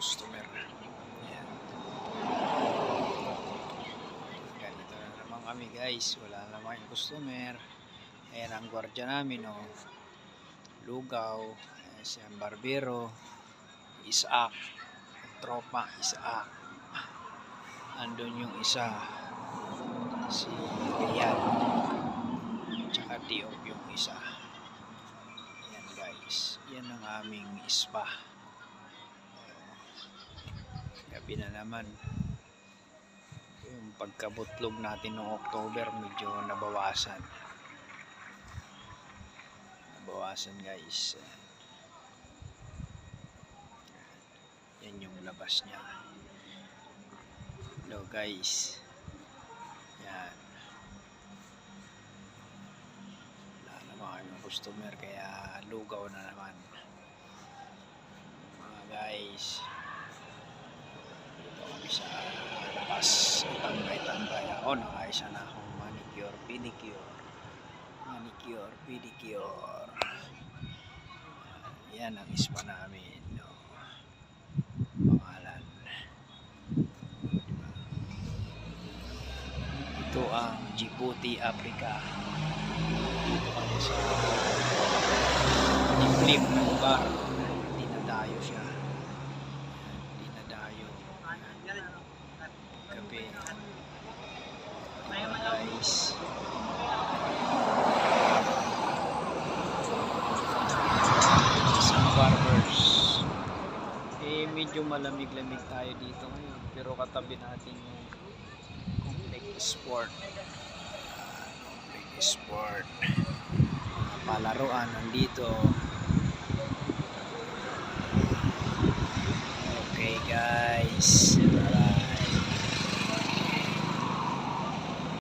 customer. Ayan. Ganito na naman kami guys. Wala naman yung customer. Ayan ang gwardiya namin oh. Lugaw. Ayan si ang barbero. Isaac. Tropa Isaac. Andun yung isa. Si Rian. Tsaka Diop yung isa. Ayan guys. Yan ang aming spa. Gabi na naman. Yung pagkabutlog natin noong October medyo nabawasan. Nabawasan guys. Yan yung labas niya. Hello guys. Yan. Wala naman kami customer kaya lugaw na naman. Mga guys. Dito kami sa labas. Tambay-tambay ako. Nakaisa na akong manicure, pedicure. Manicure, pedicure. Yan ang ispa namin. No. Pangalan. Ito ang Djibouti, Africa. Dito kami sa liblib na lugar. Medyo malamig-lamig tayo dito ngayon. Pero katabi natin yung Complex Sport. Complex Sport. Mga palaruan nandito. Okay guys.